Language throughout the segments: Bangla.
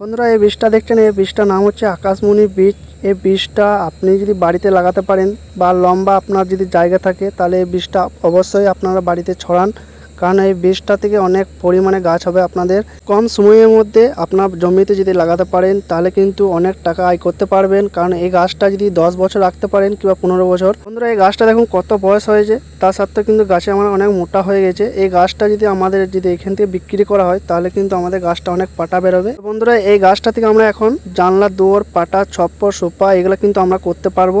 বন্ধুরা, এই বীজটা দেখছেন, এই বীজটার নাম হচ্ছে আকাশমণি বীজ। এই বীজটা আপনি যদি বাড়িতে লাগাতে পারেন বা লম্বা আপনার যদি জায়গা থাকে, তাহলে এই বীজটা অবশ্যই আপনারা বাড়িতে ছড়ান। কারণ এই বীজটা থেকে অনেক পরিমাণে গাছ হবে আপনাদের। কম সময়ের মধ্যে আপনার জমিতে যদি লাগাতে পারেন, তাহলে কিন্তু অনেক টাকা আয় করতে পারবেন। কারণ এই গাছটা যদি দশ বছর রাখতে পারেন কিংবা পনেরো বছর। বন্ধুরা, এই গাছটা দেখুন কত বয়স হয়েছে। তার সত্ত্বেও কিন্তু গাছে আমার অনেক মোটা হয়ে গেছে। এই গাছটা যদি আমাদের যদি এখান থেকে বিক্রি করা হয়, তাহলে কিন্তু আমাদের গাছটা অনেক পাটা বেরোবে। বন্ধুরা, এই গাছটা থেকে আমরা এখন জানলা দুয়ার, পাটা, ছপ্পর সোপা এগুলো কিন্তু আমরা করতে পারব।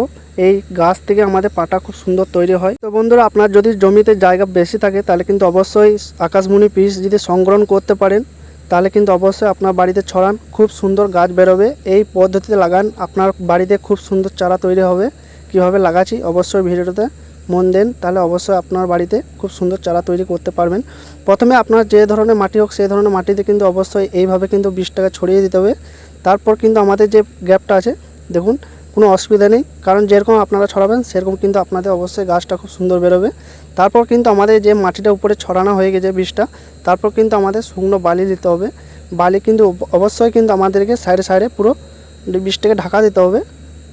এই গাছ থেকে আমাদের পাটা খুব সুন্দর তৈরি হয়। তো বন্ধুরা, আপনার যদি জমিতে জায়গা বেশি থাকে, তাহলে কিন্তু অবশ্যই আকাশমণি পিস যদি সংগ্রহণ করতে পারেন, তাহলে কিন্তু অবশ্যই আপনার বাড়িতে ছড়ান, খুব সুন্দর গাছ বেরোবে। এই পদ্ধতিতে লাগান, আপনার বাড়িতে খুব সুন্দর চারা তৈরি হবে। কীভাবে লাগাচ্ছি, অবশ্যই ভিডিওটাতে মন দেন, তাহলে অবশ্যই আপনার বাড়িতে খুব সুন্দর চারা তৈরি করতে পারবেন। প্রথমে আপনার যে ধরনের মাটি হোক, সেই ধরনের মাটিতে কিন্তু অবশ্যই এইভাবে কিন্তু বীজটাকে ছড়িয়ে দিতে হবে। তারপর কিন্তু আমাদের যে গ্যাপটা আছে, দেখুন কোনো অসুবিধা নেই। কারণ যেরকম আপনারা ছড়াবেন, সেরকম কিন্তু আপনাদের অবশ্যই গাছটা খুব সুন্দর বেরোবে। তারপর কিন্তু আমাদের যে মাটিটা উপরে ছড়ানো হয়ে গেছে বীজটা তারপর কিন্তু আমাদের শুকনো বালি দিতে হবে। বালি কিন্তু অবশ্যই কিন্তু আমাদেরকে সাইডে সাইডে পুরো বীজটাকে ঢাকা দিতে হবে।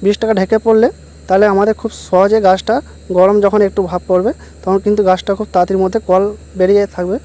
বীজটাকে ঢেকে পড়লে তাহলে আমাদের খুব সহজে গাছটা গরম যখন একটু ভাব পড়বে, তখন কিন্তু গাছটা খুব তাড়াতাড়ির মধ্যে কল বেরিয়ে থাকবে।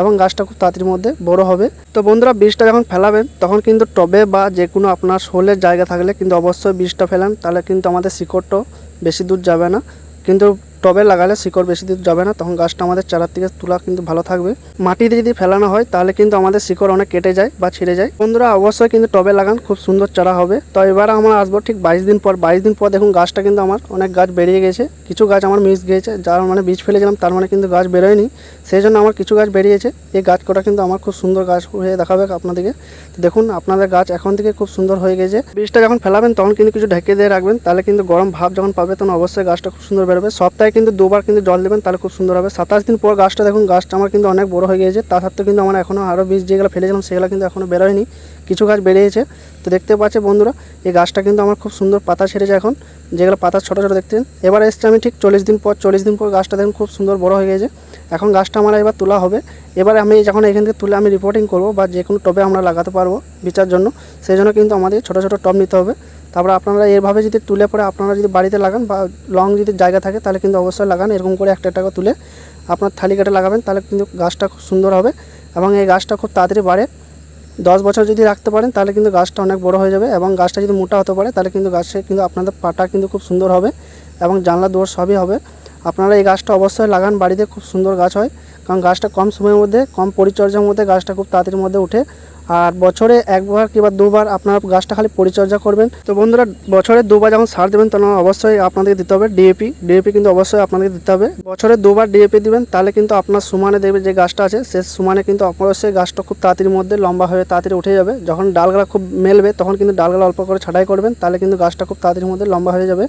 এবং গাছটা খুব তাড়াতাড়ির মধ্যে বড় হবে। তো বন্ধুরা, বীজটা যখন ফেলাবেন, তখন কিন্তু টবে বা যে কোনো আপনার শোলের জায়গা থাকলে কিন্তু অবশ্যই বীজটা ফেলান। তাহলে কিন্তু আমাদের শিকড়টাও বেশি দূর যাবে না। কিন্তু টবে লাগালে শিকড় বেশি দূর যাবে না, তখন গাছটা আমাদের চারার থেকে তোলা কিন্তু ভালো থাকবে। মাটিতে যদি ফেলানো হয়, তাহলে কিন্তু আমাদের শিকড় অনেক কেটে যায় বা ছিঁড়ে যায়। বন্ধুরা, অবশ্যই কিন্তু টবে লাগান, খুব সুন্দর চারা হবে। তো এবার আমরা আসব ঠিক বাইশ দিন পর। বাইশ দিন পর দেখুন গাছটা কিন্তু আমার অনেক গাছ বেরিয়ে গেছে। কিছু গাছ আমার মিস গিয়েছে, যার মানে বীজ ফেলেছিলাম তার মানে কিন্তু গাছ বেরোয়নি। সেই জন্য আমার কিছু গাছ বেরিয়েছে। এই গাছ কটা কিন্তু আমার খুব সুন্দর গাছ হয়ে দেখাবে আপনাদেরকে। দেখুন, আপনাদের গাছ এখন থেকে খুব সুন্দর হয়ে গেছে। বীজটা যখন ফেলাবেন, তখন কিন্তু কিছু ঢেকে দিয়ে রাখবেন। তাহলে কিন্তু গরম ভাব যখন পাবে, তখন অবশ্যই গাছটা খুব সুন্দর বেরোবে। সপ্তাহে কিন্তু দুবার কিন্তু জল দেবেন, তাহলে খুব সুন্দর হবে। সাতাশ দিন পর গাছটা দেখুন, গাছটা আমার কিন্তু অনেক বড় হয়ে গিয়েছে। তা সত্ত্বেও কিন্তু আমার এখনও আরও বীজ যেগুলো ফেলেছিলাম সেগুলো কিন্তু এখনও বেরোয়নি। কিছু গাছ বেরিয়েছে। তো দেখতে পাচ্ছে বন্ধুরা, এই গাছটা কিন্তু আমার খুব সুন্দর পাতা ছেড়েছে এখন। যেগুলো পাতা ছোটো ছোটো দেখতেন এবার এসছে আমি ঠিক চল্লিশ দিন পর, চল্লিশ দিন পর গাছটা দেখুন, খুব সুন্দর বড় হয়ে গেছে এখন গাছটা আমার এবার তোলা হবে। এবার আমি যখন এখান থেকে তুলে আমি রিপোর্টিং করব বা যে কোনো টবে আমরা লাগাতে পারব বিচার জন্য, সেই জন্য কিন্তু আমাদের ছোটো ছোটো টব নিতে হবে। তারপরে আপনারা এভাবে যদি তুলে পরে আপনারা যদি বাড়িতে লাগান বা লং যদি জায়গা থাকে, তাহলে কিন্তু অবশ্যই লাগান। এরকম করে একটা একটা তুলে আপনার থালি কেটে লাগাবেন, তাহলে কিন্তু গাছটা খুব সুন্দর হবে এবং এই গাছটা খুব তাড়াতাড়ি বাড়ে। দশ বছর যদি রাখতে পারেন, তাহলে কিন্তু গাছটা অনেক বড় হয়ে যাবে এবং গাছটা যদি মোটা হতে পারে, তাহলে কিন্তু গাছে কিন্তু আপনাদের পাটা কিন্তু খুব সুন্দর হবে এবং জানলা দুয়ার সবই হবে। আপনারা এই গাছটা অবশ্যই লাগান, বাড়িতে খুব সুন্দর গাছ হয়। কারণ গাছটা কম সময়ের মধ্যে, কম পরিচর্যার মধ্যে গাছটা খুব তাড়াতাড়ির মধ্যে উঠে আর বছরে একবার কিংবা দুবার আপনারা গাছটা খালি পরিচর্যা করবেন। তো বন্ধুরা, বছরে দুবার যখন সার দেবেন, তখন অবশ্যই আপনাদেরকে দিতে হবে ডিএপি ডিএপি কিন্তু অবশ্যই আপনাদেরকে দিতে হবে। বছরে দুবার ডিএপি দিবেন, তাহলে কিন্তু আপনার সমানে দেখবে যে গাছটা আছে, সে সমানে কিন্তু অবশ্যই গাছটা খুব তাড়াতাড়ির মধ্যে লম্বা হয়ে তাড়াতাড়ি উঠে যাবে। যখন ডালগুলা খুব মেলবে, তখন কিন্তু ডালগুলা অল্প করে ছাঁটাই করবেন, তাহলে কিন্তু গাছটা খুব তাড়াতাড়ির মধ্যে লম্বা হয়ে যাবে।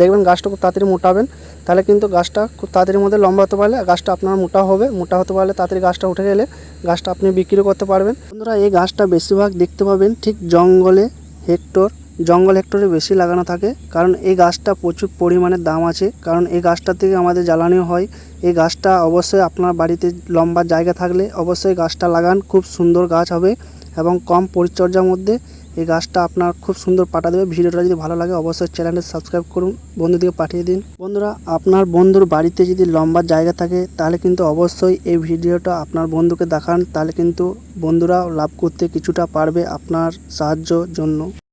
দেখবেন গাছটা খুব তাড়াতাড়ি মোটাবেন তাহলে কিন্তু গাছটা খুব তাড়াতাড়ির মধ্যে লম্বা হতে পারলে গাছটা আপনার মোটা হবে। মোটা হতে পারলে তাড়াতাড়ি গাছটা উঠে গেলে গাছটা আপনি বিক্রি করতে পারবেন। বন্ধুরা, এই গাছটা বেশিরভাগ দেখতে পাবেন ঠিক জঙ্গলে হেক্টর, জঙ্গল হেক্টরে বেশি লাগানো থাকে। কারণ এই গাছটা প্রচুর পরিমাণে দাম আছে। কারণ এই গাছটা থেকে আমাদের জ্বালানিও হয়। এই গাছটা অবশ্যই আপনার বাড়িতে লম্বা জায়গা থাকলে অবশ্যই গাছটা লাগান। খুব সুন্দর গাছ হবে এবং কম পরিচর্যার মধ্যে এই গাছটা আপনার খুব সুন্দর পাঠা দেবে। ভিডিওটা যদি ভালো লাগে, অবশ্যই চ্যানেলটা সাবস্ক্রাইব করুন, বন্ধুদেরকে পাঠিয়ে দিন। বন্ধুরা, আপনার বন্ধুর বাড়িতে যদি লম্বা জায়গা থাকে, তাহলে কিন্তু অবশ্যই এই ভিডিওটা আপনার বন্ধুকে দেখান। তাহলে কিন্তু বন্ধুরা লাভ করতে কিছুটা পারবে আপনার সাহায্যর জন্য।